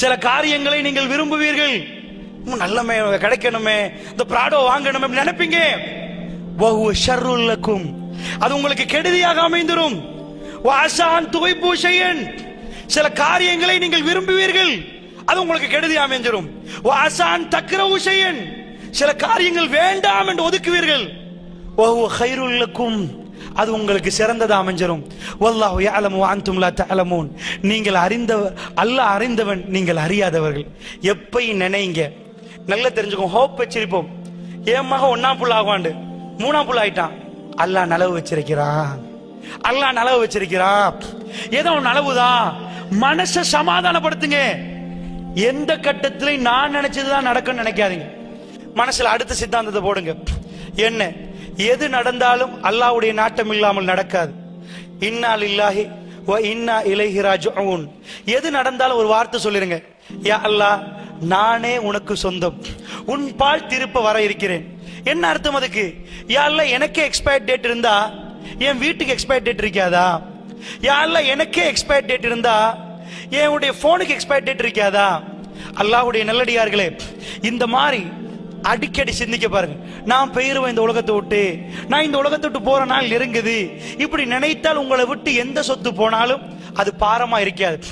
சில காரியங்களை நீங்கள் விரும்புவீர்கள். உம், நல்லமே கிடைக்கணுமே இந்த பிராடோ வாங்கணுமே நினைப்பீங்க. வஹுவ ஷர்ருல்லக்கும் அது உங்களுக்கு கெடுதியாக அமைந்துரும். வாசான் துவை செய்யன் சில காரியங்களை நீங்கள் விரும்புவீர்கள். அது உங்களுக்கு கெடுதி அமைஞ்சிரும் வாசான் தக்கிர உஷையன் சில காரியங்கள் வேண்டாம் என்று ஒதுக்குவீர்கள். ஓ ஹைருல்லக்கும் அது உங்களுக்கு சிறந்ததா அமைஞ்சிரும். வல்லாஹு யஅலமு வ லா தஅலமூன். நீங்கள் அறிந்த அல்லாஹ் அறிந்தவன் நீங்கள் அறியாதவர்கள். எப்பயும் நினைங்க. நல்லா தெரிஞ்சுக்கோ ஹோப் வச்சிருப்போம். ஏன் மக ஒன்னாம் புள்ள ஆகாண்டு மூணாம் புள்ள ஆயிட்டான். அல்லாஹ் நலவு வச்சிருக்கிறான். அல்லாஹ் நலவு வச்சிருக்கிறான். ஏதோ நலவுதான் மனசை சமாதானப்படுத்துங்க. எந்த கட்டத்திலையும் நான் நினைச்சதுதான் நடக்கும்னு நினைக்காதீங்க. மனசுல அடுத்த சித்தாந்தத்தை போடுங்க. என்ன? எது நடந்தாலும் அல்லாவுடைய நாட்டம் இல்லாமல் நடக்காது. இன்னால் இல்லாஹி இன்னா இலகிராஜ் எது நடந்தாலும் ஒரு வார்த்தை சொல்லிருங்க. யா அல்லாஹ் நானே உனக்கு சொந்தம். உன் பால் திருப்ப வர இருக்கிறேன். என்ன அர்த்தம் அதுக்கு? யா அல்ல எனக்கே எக்ஸ்பயர் டேட் இருந்தா என் வீட்டுக்கு எக்ஸ்பயர் டேட் இருக்காதா? யா அல்ல எனக்கே எக்ஸ்பயர் டேட் இருந்தா என்னுடைய போனுக்கு எக்ஸ்பயர் டேட் இருக்காதா? அல்லாஹ்வுடைய நல்லடியார்களே இந்த மாதிரி அடிக்கடி சிந்திக்க பாருங்க. நான் பெயருவேன் இந்த உலகத்தை விட்டு. நான் இந்த உலகத்தை விட்டு போற நாள் நெருங்குது. இப்படி நினைத்தால் உங்களை விட்டு எந்த சொத்து போனாலும் அது பாரமா இருக்காது.